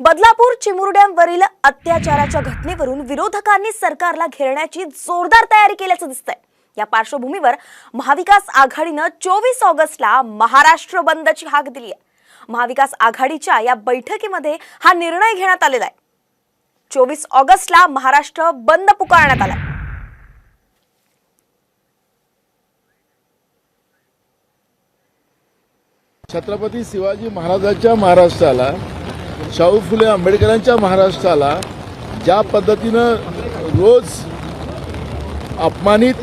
बदलापूर चिमुरड्यांवरील अत्याचाराच्या घटनेवरून विरोधकांनी सरकारला घेरण्याची जोरदार तयारी केल्याचं दिसतंय. या पार्श्वभूमीवर महाविकास आघाडीनं चोवीस ऑगस्टला महाराष्ट्र बंदची हाक दिली आहे. महाविकास आघाडीच्या या बैठकीमध्ये हा निर्णय घेण्यात आलेला आहे. चोवीस ऑगस्टला महाराष्ट्र बंद पुकारण्यात आलाय छत्रपती शिवाजी महाराजांच्या महाराष्ट्राला शाहू फुले आंबेडकरांच्या महाराष्ट्राला ज्या पद्धतीनं रोज अपमानित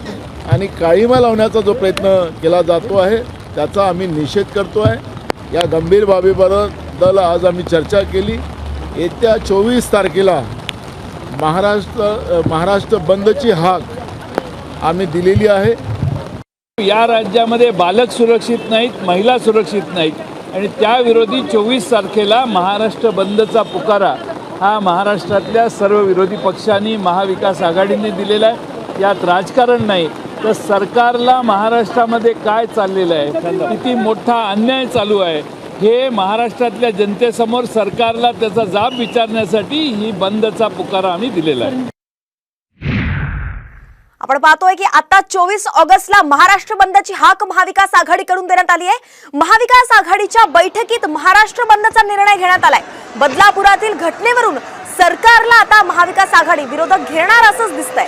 आणि काळीमा लावण्याचा जो प्रयत्न केला जातो आहे त्याचा आम्ही निषेध करतो आहे. या गंभीर बाबीबद्दल आज आम्ही चर्चा केली. येत्या चोवीस तारखेला महाराष्ट्र महाराष्ट्र बंदची हाक आम्ही दिलेली आहे. या राज्यामध्ये बालक सुरक्षित नाहीत महिला सुरक्षित नाहीत. आणि त्याविरोधी चोवीस तारखेला महाराष्ट्र बंदचा पुकारा हा महाराष्ट्रातल्या सर्व विरोधी पक्षांनी महाविकास आघाडीने दिलेला आहे. यात राजकारण नाही तर सरकारला महाराष्ट्रामध्ये काय चाललेलं आहे? किती मोठा अन्याय चालू आहे. हे महाराष्ट्रातल्या जनतेसमोर सरकारला त्याचा जाब विचारण्यासाठी ही बंदचा पुकारा आम्ही दिलेला आहे. आपण पाहतोय की आता चोवीस ऑगस्टला महाराष्ट्र बंदची हाक महाविकास आघाडीकडून देण्यात आली आहे. महाविकास आघाडीच्या बैठकीत महाराष्ट्र बंदचा निर्णय घेण्यात आलाय. बदलापुरातील घटनेवरून सरकारला आता महाविकास आघाडी विरोधक घेणार असंच दिसतंय.